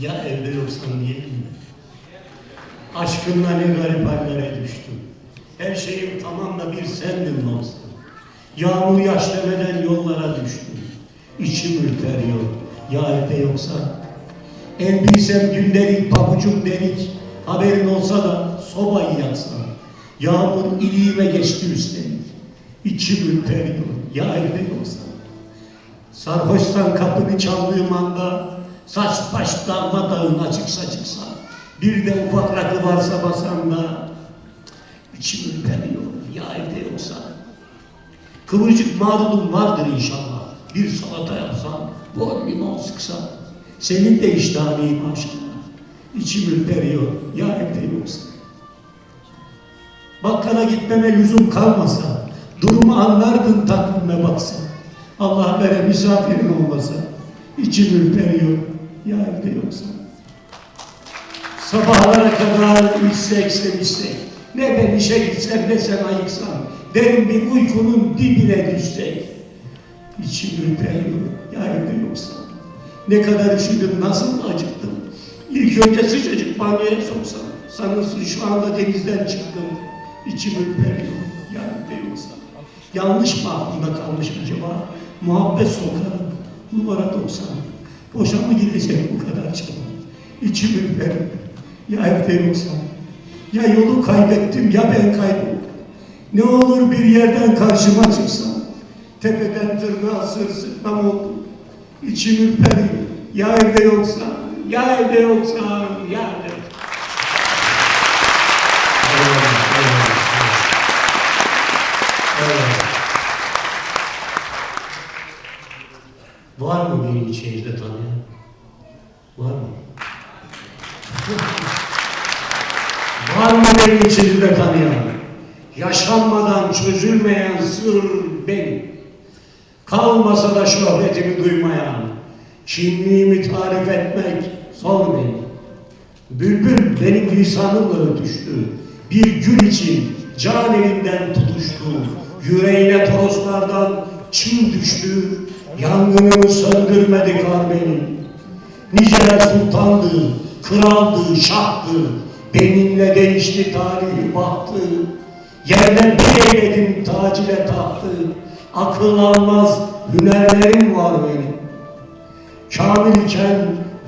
Ya evde yoksan diyelim mi? Aşkınla ne garip hallere düştüm. Her şeyim tamam da bir sendin Nazlı. Yağmur yaş demeden yollara düştüm. İçim ürperiyor. Ya evde yoksa? En bilsem gündelik pabucum delik. Haberin olsa da sobayı yaksan. Yağmur iliğime geçti üstelik. İçim ürperiyor. Ya evde yoksa? Sarhoşsan kapını çaldığım anda saç baş darmadağın açık saçıksa bir de ufak rakı varsa basanda içim ürperiyor ya evde yoksa. Kıvırcık marulum vardır inşallah. Bir salata yapsam bol limon sıksam. Senin de iştahın iyi maşallah içim ürperiyor ya evde yoksa. Bakkala gitmeme lüzum kalmasa durumu anlardın takvime baksa. Allah vere misafirin olmasa içim ürperiyor ya evde yoksa. Sabahlara kadar içsek sevişsek ne ben işe gitsem ne sen ayıksan derin bir uykunun dibine düşsek içim ürperiyor ya evde yoksa. Ne kadar üşüdüm nasıl acıktım İlk önce sıcacık banyoya soksam sanırsın şu anda denizden çıktım içim ürperiyor ya evde yoksa. Yanlış mı aklımda kalmış acaba? Muhabbet sokarım. Numara 90. Boşa mı gidecek bu kadar çabuk? İçim ürper. Ya evde yoksa? Ya yolu kaybettim ya ben kayboldum. Ne olur bir yerden karşıma çıksam. Tepeden tırnağa sırsıklam oldum. İçim ürperiyor. Ya evde yoksa? Ya evde yoksa? Ya evde. Var mı beni içinizde tanıyan? Beni içinizde tanıyan? Yaşanmadan çözülmeyen sır benim. Kalmasa da şöhretimi duymayan, kimliğimi tarif etmek zor benim. Bülbül benim lisanımla ötüştü. Bir gül için can elinden tutuştu. Yüreğine toroslardan çığ düştü. Yangınımı söndürmedi kar benim. Niceler sultandı, kraldı, şahtı. Benimle değişti tarihi bahtı. Yerden bir eyledim tac ile tahtı. Akıl almaz hünerlerim var benim. Kamil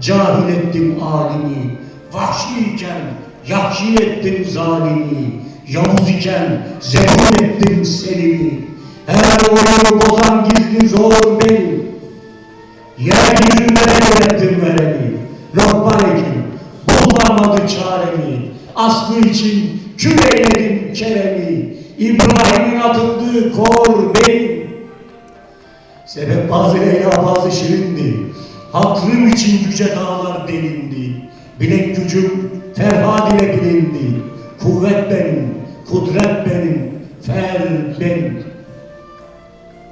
cahil ettim alimi, vahşi iken yahşi ettim zalimi, yavuz iken zengin ettim selimi. Her oyunu bozan gizli zor benim. Yeryüzünde öğrettim vereni, Rahman ekim, bulamadı çaremi. Aslı için kül eyledim keremi, İbrahim'in atıldığı kor benim. Sebep bazı Leyla bazı şirindi. Hakrım için yüce dağlar delindi. Bilek gücüm Ferhad ile bilindi. Kuvvet benim, kudret benim, fer benim.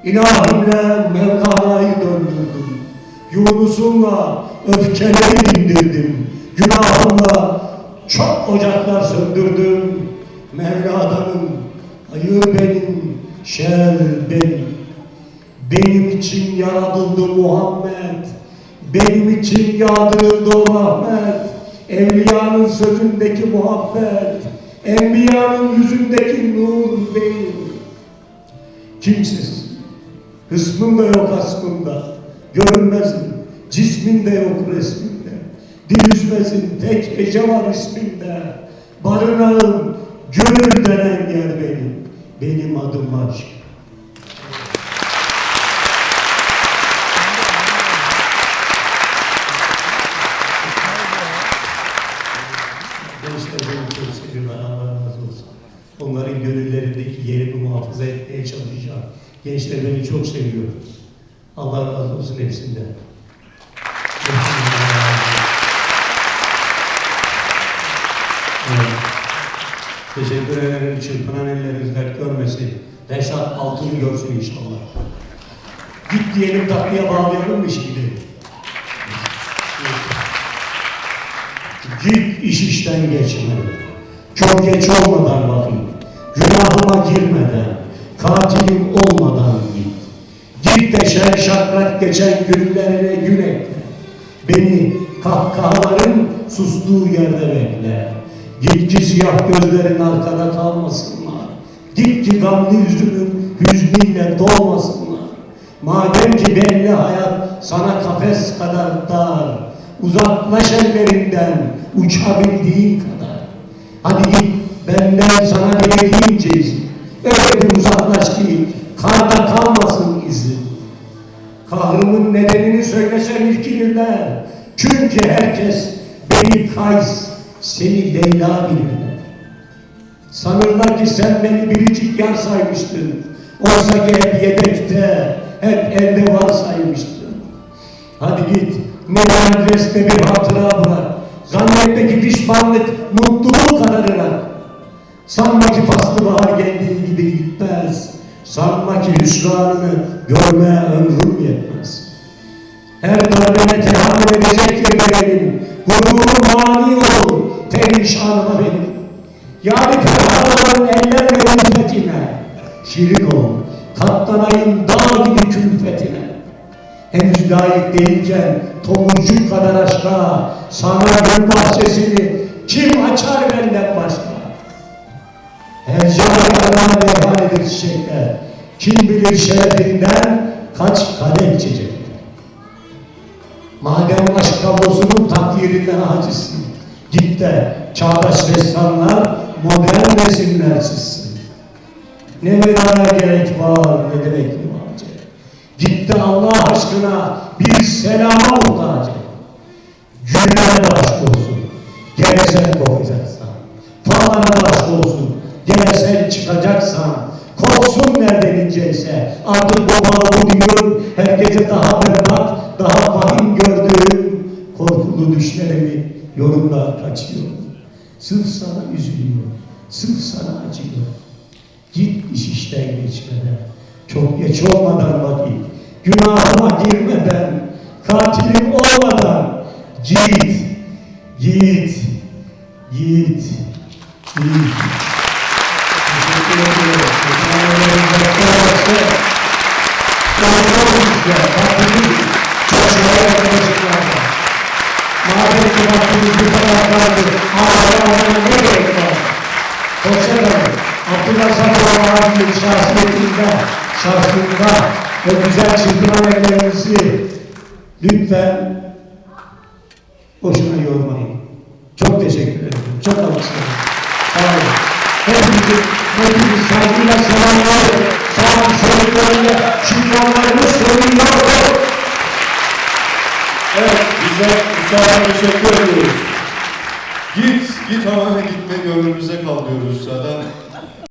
İlahimle Mevlana'yı döndürdüm. Yunus'umla öfkeleri dindirdim. Günahımla çok ocaklar söndürdüm. Mevla'danım, hayır benim, şer benim. Benim için yaratıldı Muhammed. Benim için yağdırıldı o rahmet. Evliyanın sözündeki muhabbet. Enbiyanın yüzündeki nur benim. Kimsiz. Hısmım da yok aslında. Görünmezim. Cismin de yok resminde. Dil. Tek ece var isminde. Barınağım gönül denen yer benim. Benim adım aşk. Onların gönüllerindeki yerimi muhafaza etmeye çalışacağım. Gençler beni çok seviyor. Allah razı olsun. Hepsinden Evet. Teşekkür ederim. Çırpınan elleriniz dert görmesin. Reşat altını görsün inşallah. Git diyelim tatlıya bağlayalım mı şimdi? Git iş işten geçme. Çok geç olmadan vakit. Günahıma girmeden, katilim olmadan git. Git de şen şakrak geçen günlerine gün ekle. Beni kahkahaların sustuğu yerde bekle. Git ki siyah gözlerin arkada kalmasınlar. Git ki gamlı yüzünün hüznüyle dolmasınlar. Madem ki belli hayat sana kafes kadar dar, uzaklaş ellerinden uçabildiğin kadar. Hadi git benden sana dilediğince izin. Öyle bir uzaklaş ki karda kalmasın izin. Kahrımın nedenini söylesem irkilirler. Çünkü herkes beni Kays, seni Leyla bilirler. Sanırlar ki sen beni biricik yar saymıştın. Ki hep yedekte, hep elde var saymıştın. Hadi git, ne adreste bir hatıra bırak. Zannetme ki pişmanlık mutluluğu kararır. Sanma ki faslı bahar geldiği gibi gitmez. Sanma ki hüsranını görmeye ömrüm yetmez. Her darbeme tehammül edecek benim. Gururum mani ol, perişanıma benim. Yani perhaların eller ve külfetine. Şirin ol, katlanayım dağ gibi külfetine. Henüz layık değilken tomurcuk kadar aşka, sana gül bahçesini kim açar benden başka? Her canlılarına defanedir çiçekler. Kim bilir şerefinden kaç kadeh içecekler. Madem aşk kablosunun takdirinden acizsin. De çağdaş ressamlar modern resimler çizsin. Ne vedaya gerek var ne demek muhace. De Allah aşkına bir selama muhtaç et. Cümlene de aşk olsun. Gene sen kokacaksan. Falana da aşk olsun. Gene sen çıkacaksan. Korksun nereden inceyse. Artık bu bağlı diyor. Her gece daha berbat, daha vahim gördüğüm korkulu düşlerimi yorumlar kaçıyor. Sırf sana üzülüyor. Sırf sana acıyor. Git iş işten geçmeden, çok geç olmadan vakit, günahıma girmeden, katilim olmadan, git, git, git, git. Teşekkür ediyorum. Teşekkür ederim. Arkadaşlar, vaktimiz çok değerli arkadaşlar. Madem ki vaktimiz bu kadar kaldı, ağlamaya ne gerek var? Hoşçakalın. Abdullah Safoğlu abinin şahsiyetinde, şahsında ve güzel çırpınan ellerinizi lütfen boşuna yormayın. Çok teşekkür ederim. Çok alkışlarım. Sağ olun. Hepinizi, hepinizi saygıyla selamlıyorum. Sağ olun, çocuklarıyla, şükranlarını söylüyorum. Evet, bize Üstad'a teşekkür ediyoruz. Git, git ama gitme gönlümüze kal diyoruz Üstad'a.